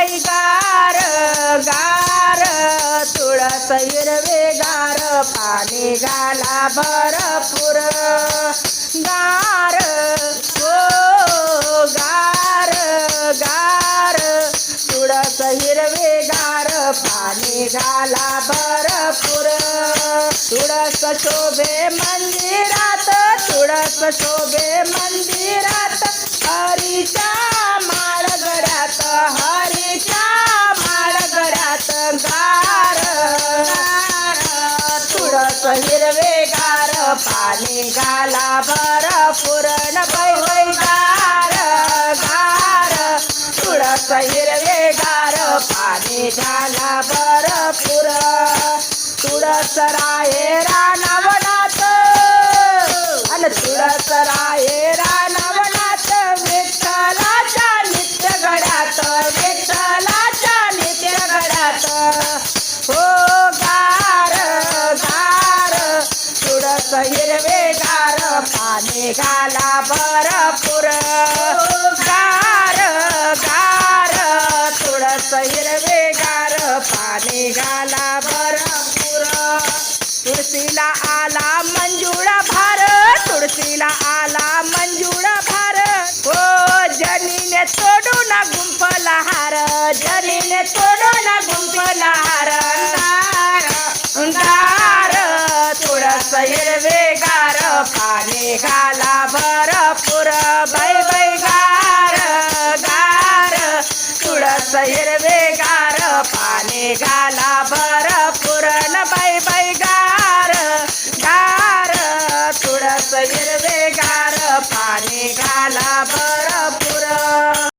बाई गार गार तुळस हिरवे गार पाणी घाला भरपूर. गार हो गार गार तुळस हिरवे गार पाणी घाला भरपूर. तुळस शोभे मंदिरात तुळस शोभे मंदिरात. तुळस हिरवे गार पाणी घाला भरपूर पुरण बाई गार. तुळस हिरवे गार पाणी घाला भरपूर तुळस राये राणा तुळस हिरवेगार गार पाणी घाला भरपूर. गार गार तुळस हिरवेगार गार पाणी घाला भरपूर. तुळशीला आला मंजुळा भार तुळशीला आला मंजुळा भार. हो जनीने तोडून गुंफला हार जनीने तोडून गुंपला हार ग्लास हिरवे गार घाला भरपूर. बै बै गार गार. तुळस हिरवे गार पाणी घाला भरपूर. न बै बै गार गार. तुळस हिरवे गार पाणी घाला